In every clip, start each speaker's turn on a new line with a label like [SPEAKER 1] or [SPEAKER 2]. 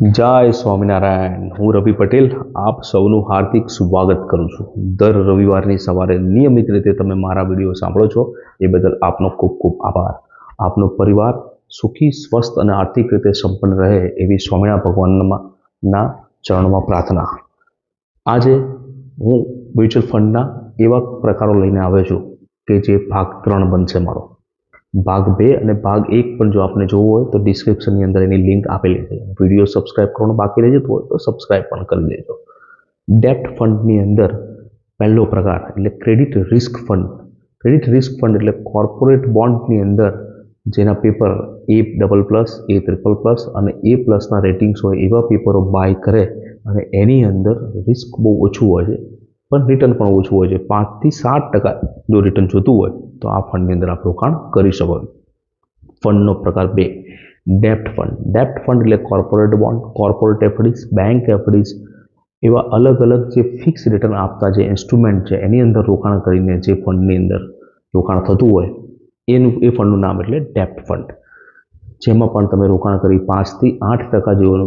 [SPEAKER 1] જય સ્વામિનારાયણ. હું રવિ પટેલ. આપ સૌનું હાર્દિક સ્વાગત કરું છું. દર રવિવારની સવારે નિયમિત રીતે તમે મારા વીડિયો સાંભળો છો, એ બદલ આપનો ખૂબ ખૂબ આભાર. આપનો પરિવાર સુખી, સ્વસ્થ અને આર્થિક રીતે સંપન્ન રહે એવી સ્વામિનારાયણ ભગવાનમાં ચરણમાં પ્રાર્થના. આજે હું મ્યુચ્યુઅલ ફંડના એવા પ્રકારો લઈને આવ્યો છું કે જે ભાગ ત્રણ બનશે મારો. ભાગ બે અને ભાગ એક પણ જો આપને જોવો હોય તો ડિસ્ક્રિપ્શનની અંદર એની લિંક આપેલી છે. વીડિયો સબસ્ક્રાઇબ કરવાનું બાકી રહી હોય તો સબસ્ક્રાઇબ પણ કરી દેજો. ડેપ્ટ ફંડની અંદર પહેલો પ્રકાર એટલે credit risk fund credit risk fund એટલે કોર્પોરેટ બોન્ડની અંદર જેના paper A double plus A triple plus અને એ પ્લસના રેટિંગ્સ હોય એવા પેપરો બાય કરે અને એની અંદર રિસ્ક બહુ ઓછું હોય છે. પણ રિટર્ન પણ ઓછું હોય છે. પાંચથી સાત ટકા જો રિટર્ન જોતું હોય, તો આ ફંડની અંદર આપ રોકાણ કરી શકો ફંડનો પ્રકાર બે. ડેપ્ટ ફંડ ડેપ્ટ ફંડ એટલે કોર્પોરેટ બોન્ડ કોર્પોરેટ એફડીસ બેંક એફડીસ એવા અલગ અલગ જે ફિક્સ રિટર્ન આપતા જે ઇન્સ્ટ્રુમેન્ટ છે, એની અંદર રોકાણ કરીને જે ફંડની અંદર રોકાણ થતું હોય, એનું, એ ફંડનું નામ એટલે ડેપ્ટ ફંડ જેમાં પણ તમે રોકાણ કરી પાંચથી આઠ ટકા જેવું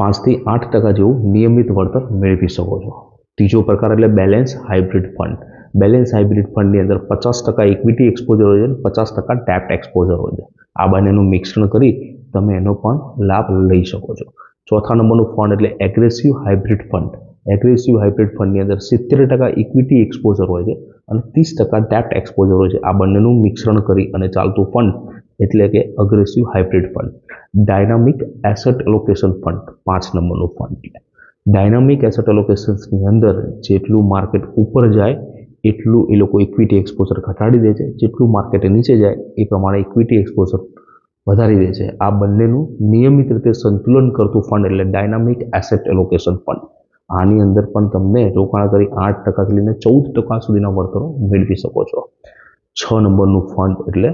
[SPEAKER 1] પાંચથી આઠ ટકા જેવું નિયમિત વળતર મેળવી શકો છો. ત્રીજો પ્રકાર એટલે balance hybrid fund balance hybrid ફંડની અંદર પચાસ ટકા ઇક્વિટી એક્સપોઝર હોય છે અને પચાસ ટકા ડેપ્ટ એક્સપોઝર હોય છે. આ બંનેનું મિશ્રણ કરી તમે એનો પણ લાભ લઈ શકો છો. ચોથા નંબરનું ફંડ એટલે aggressive hybrid fund aggressive hybrid ફંડની અંદર સિત્તેર ટકા ઇક્વિટી એક્સપોઝર હોય છે અને ત્રીસ ટકા ડેપ્ટ એક્સપોઝર હોય છે. આ બંનેનું મિશ્રણ કરી અને ચાલતું ફંડ એટલે કે aggressive hybrid fund dynamic asset allocation fund પાંચ નંબરનું ફંડ એટલે ડાયનામિક એસેટ એલોકેશન્સની અંદર જેટલું માર્કેટ ઉપર જાય, એટલું એ લોકો ઇક્વિટી એક્સપોઝર ઘટાડી દે છે. જેટલું માર્કેટ નીચે જાય, એ પ્રમાણે ઇક્વિટી એક્સપોઝર વધારી દે છે. આ બંનેનું નિયમિત રીતે સંતુલન કરતું ફંડ એટલે ડાયનામિક એસેટ એલોકેશન ફંડ આની અંદર પણ તમને રોકાણ કરી આઠ ટકાથી લઈને ચૌદ ટકા સુધીના વળતરો મેળવી શકો છો. છ નંબરનું ફંડ એટલે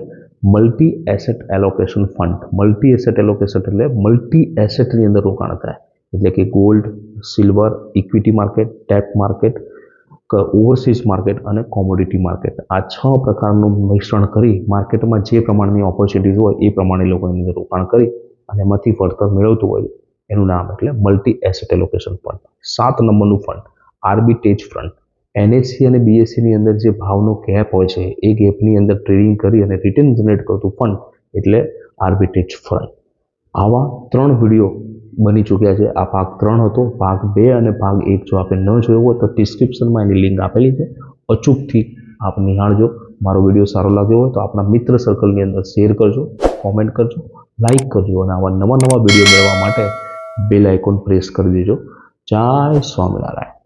[SPEAKER 1] multi asset allocation fund multi asset allocation એટલે મલ્ટી એસેટની અંદર રોકાણ થાય. એટલે કે gold silver equity market debt market overseas market અને કોમોડિટી માર્કેટ આ છ પ્રકારનું મિશ્રણ કરી માર્કેટમાં જે પ્રમાણની ઓપોર્ચ્યુનિટીઝ હોય એ પ્રમાણે લોકોની અંદર રોકાણ કરી અને એમાંથી વળતર મેળવતું હોય એનું નામ એટલે મલ્ટી એસેટ એલોકેશન ફંડ સાત નંબરનું ફંડ આર્બિટેજ ફંડ એનએસસી અને બીએસસીની અંદર જે ભાવનો ગેપ હોય છે, એ ગેપની અંદર ટ્રેડિંગ કરી અને રિટર્ન જનરેટ કરતું ફંડ એટલે આર્બિટેજ ફંડ આવા ત્રણ વીડિયો બની ચૂક્યા છે. આ ભાગ ત્રણ હતો. ભાગ બે અને ભાગ એક જો આપણે ન જોયો હોય તો ડિસ્ક્રિપ્શનમાં એની લિંક આપેલી છે. અચૂકથી આપ નિહાળજો. મારો વીડિયો સારો લાગ્યો હોય તો આપણા મિત્ર સર્કલની અંદર શેર કરજો કોમેન્ટ કરજો લાઇક કરજો અને આવા નવા નવા વીડિયો મેળવવા માટે બેલ આઇકોન પ્રેસ કરી દેજો. જય સ્વામિનારાયણ.